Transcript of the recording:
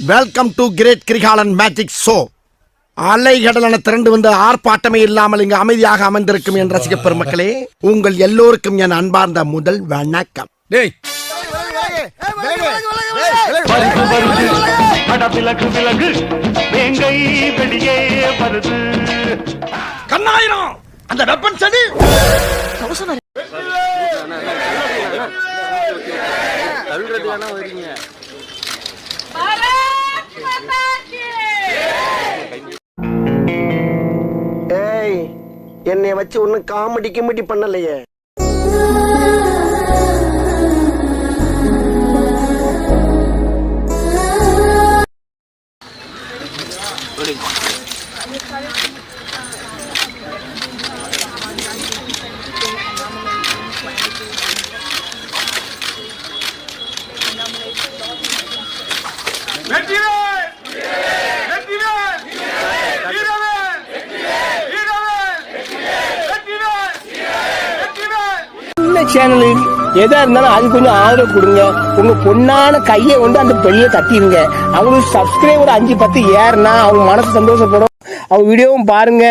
Welcome to great Kirikalan magic show அலைகடலான திரண்டு வந்து ஆர்ப்பாட்டமே இல்லாமல் இங்கு அமைதியாக அமர்ந்திருக்கும் என் ரசிக பெருமக்களே உங்கள் எல்லோருக்கும் என் அன்பார்ந்த முதல் வணக்கம். டேய். வருது வருது அட விலகு விலகு வேங்கை வெளியே வருது கண்ணாயிரம். அந்த வெப்பன் சடி. ஏய் என்னை வச்சு ஒன்னும் காமெடி கிமெடி பண்ணலையே. சின்ன சேனலு எதா இருந்தாலும் அது கொஞ்சம் ஆதரவு கொடுங்க. உங்க பொண்ணான கையை கொண்டு அந்த பெரிய தட்டிடுங்க அவங்களுக்கு சப்ஸ்கிரைபர் அஞ்சு பத்து ஏறுனா அவங்க மனசு சந்தோஷப்படும். அவங்க வீடியோவும் பாருங்க.